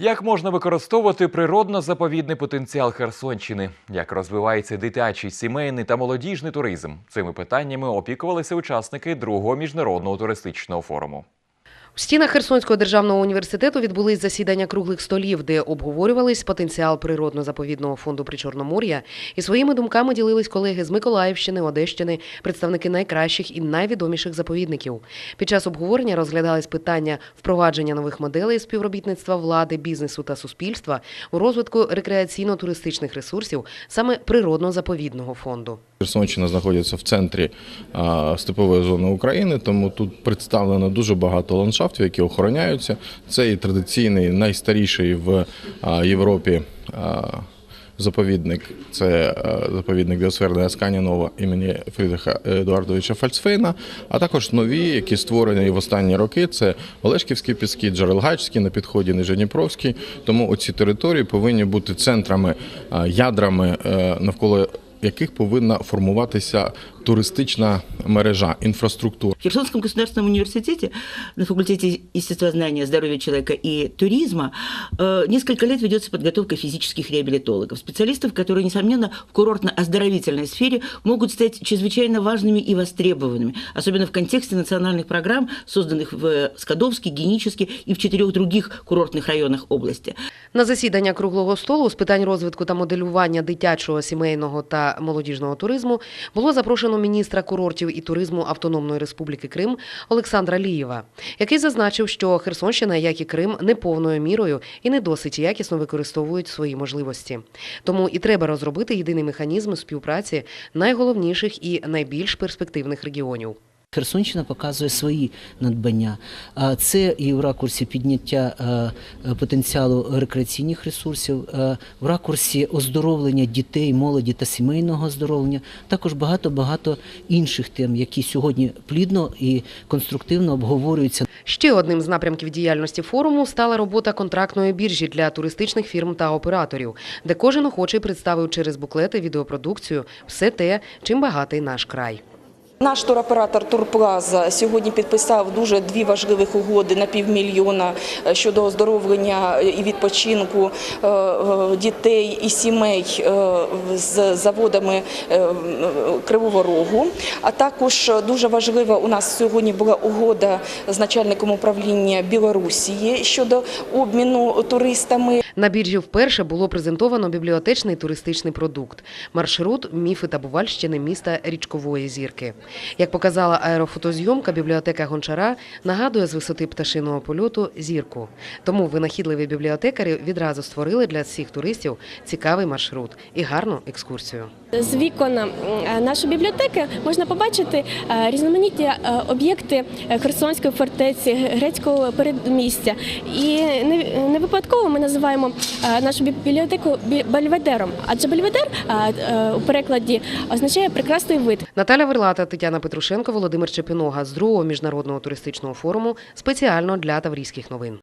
Як можна використовувати природно-заповідний потенціал Херсонщини? Як розвивається дитячий, сімейний та молодіжний туризм? Цими питаннями опікувалися учасники другого міжнародного туристичного форуму. В стінах Херсонського державного університету відбулись засідання круглих столів, де обговорювались потенціал природно-заповідного фонду Причорномор'я, і своїми думками ділились колеги з Миколаївщини, Одещини, представники найкращих і найвідоміших заповідників. Під час обговорення розглядались питання впровадження нових моделей співробітництва влади, бізнесу та суспільства у розвитку рекреаційно-туристичних ресурсів саме природно-заповідного фонду. Херсонщина знаходиться в центрі степової зони України, тому тут представлено дуже багато ландшафтів, які охороняються. Це і традиційний найстаріший в Європі. Заповідник це заповідник біосферної Аскані Нова імені Фрідриха Едуардовича Фальцфейна, а також нові, які створені в останні роки. Це Олешківський піски, Джерелгачський, на підході Нижніпровський. Тому оці території повинні бути центрами, ядрами, е, навколо яких повинна формуватися туристична мережа, інфраструктура. В Херсонском государственном университете на факультете естествознания, здоровья человека и туризма э, несколько лет ведется подготовка физических реабилитологов, специалистов, которые, несомненно, в курортно-оздоровительной сфере могут стать чрезвычайно важными и востребованными, особенно в контексте национальных программ, созданных в Скадовске, Геническе и в четырех других курортных районах области. На засідання круглого столу з питань розвитку та моделювання дитячого, сімейного та молодіжного туризму було запрошено міністра курортів і туризму Автономної Республіки Крим Олександра Лієва, який зазначив, що Херсонщина, як і Крим, не повною мірою і не досить якісно використовують свої можливості. Тому і треба розробити єдиний механізм співпраці найголовніших і найбільш перспективних регіонів. Херсонщина показує свої надбання. Це і в ракурсі підняття е, потенціалу рекреаційних ресурсів, е, в ракурсі оздоровлення дітей, молоді та сімейного оздоровлення, також багато-багато інших тем, які сьогодні плідно і конструктивно обговорюються Ще одним з напрямків діяльності форуму стала робота контрактної біржі для туристичних фірм та операторів, де кожен охочий представив через буклети відеопродукцію все те, чим багатий наш край. Наш туроператор Турплаза сьогодні підписав дуже дві важливих угоди на півмільйона е, щодо оздоровлення і відпочинку е, е, дітей і сімей з заводами Кривого Рогу. А також дуже важлива у нас сьогодні була угода з начальником управління Білорусії щодо обміну туристами. На біржі вперше було презентовано бібліотечний туристичний продукт маршрут міфи та бувальщини міста річкової зірки. Як показала аерофотозйомка, бібліотека Гончара нагадує з висоти пташиного польоту зірку. Тому винахідливі бібліотекарі відразу створили для всіх туристів цікавий маршрут і гарну екскурсію. З вікон е, нашої бібліотеки можна побачити е, різноманітні е, об'єкти Херсонської фортеці, грецького передмістя. І не випадково ми називаємо нашу бібліотеку бі- бельведером, адже бельведер у перекладі означає прекрасний вид. Наталя Верлата, Тетяна Петрушенко, Володимир Чепінога з другого міжнародного туристичного форуму спеціально для Таврійських новин.